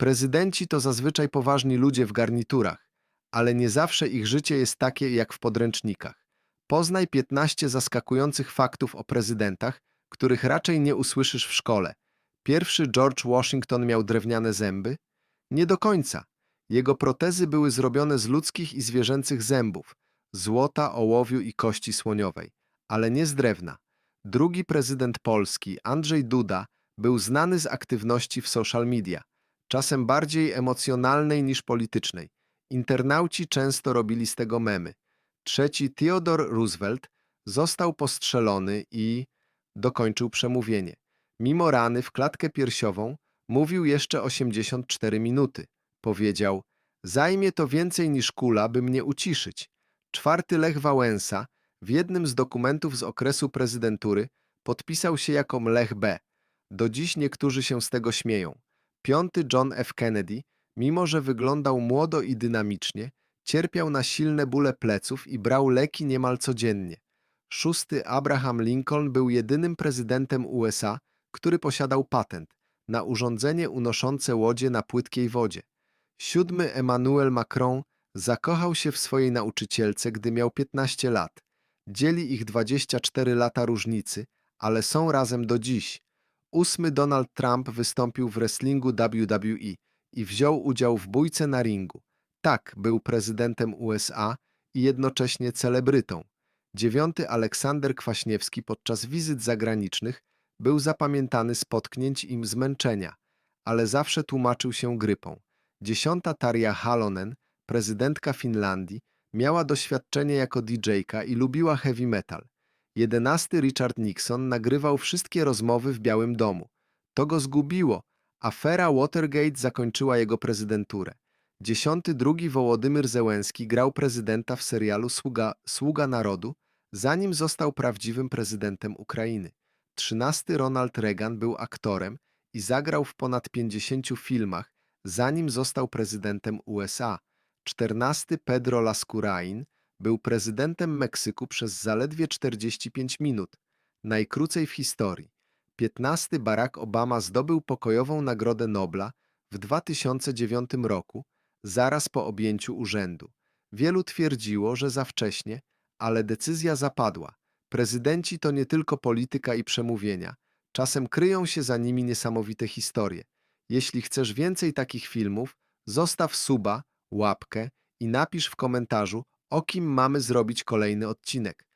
Prezydenci to zazwyczaj poważni ludzie w garniturach, ale nie zawsze ich życie jest takie jak w podręcznikach. Poznaj 15 zaskakujących faktów o prezydentach, których raczej nie usłyszysz w szkole. Pierwszy George Washington miał drewniane zęby? Nie do końca. Jego protezy były zrobione z ludzkich i zwierzęcych zębów, złota, ołowiu i kości słoniowej, ale nie z drewna. Drugi prezydent Polski, Andrzej Duda, był znany z aktywności w social media, czasem bardziej emocjonalnej niż politycznej. Internauci często robili z tego memy. Trzeci, Theodore Roosevelt, został postrzelony i dokończył przemówienie. Mimo rany w klatkę piersiową mówił jeszcze 84 minuty. Powiedział, zajmie to więcej niż kula, by mnie uciszyć. Czwarty Lech Wałęsa w jednym z dokumentów z okresu prezydentury podpisał się jako Lech B. Do dziś niektórzy się z tego śmieją. Piąty John F. Kennedy, mimo że wyglądał młodo i dynamicznie, cierpiał na silne bóle pleców i brał leki niemal codziennie. Szósty Abraham Lincoln był jedynym prezydentem USA, który posiadał patent na urządzenie unoszące łodzie na płytkiej wodzie. Siódmy Emmanuel Macron zakochał się w swojej nauczycielce, gdy miał 15 lat. Dzieli ich 24 lata różnicy, ale są razem do dziś. Ósmy Donald Trump wystąpił w wrestlingu WWE i wziął udział w bójce na ringu. Tak, był prezydentem USA i jednocześnie celebrytą. Dziewiąty Aleksander Kwaśniewski podczas wizyt zagranicznych był zapamiętany z potknięć i zmęczenia, ale zawsze tłumaczył się grypą. Dziesiąta Tarja Halonen, prezydentka Finlandii, miała doświadczenie jako DJ-ka i lubiła heavy metal. Jedenasty Richard Nixon nagrywał wszystkie rozmowy w Białym Domu. To go zgubiło. Afera Watergate zakończyła jego prezydenturę. Dziesiąty drugi Wołodymyr Zełenski grał prezydenta w serialu Sługa, Sługa Narodu, zanim został prawdziwym prezydentem Ukrainy. Trzynasty Ronald Reagan był aktorem i zagrał w ponad 50 filmach, zanim został prezydentem USA. Czternasty Pedro Lascurain był prezydentem Meksyku przez zaledwie 45 minut, najkrócej w historii. Piętnasty Barack Obama zdobył pokojową Nagrodę Nobla w 2009 roku, zaraz po objęciu urzędu. Wielu twierdziło, że za wcześnie, ale decyzja zapadła. Prezydenci to nie tylko polityka i przemówienia. Czasem kryją się za nimi niesamowite historie. Jeśli chcesz więcej takich filmów, zostaw suba, łapkę i napisz w komentarzu, o kim mamy zrobić kolejny odcinek.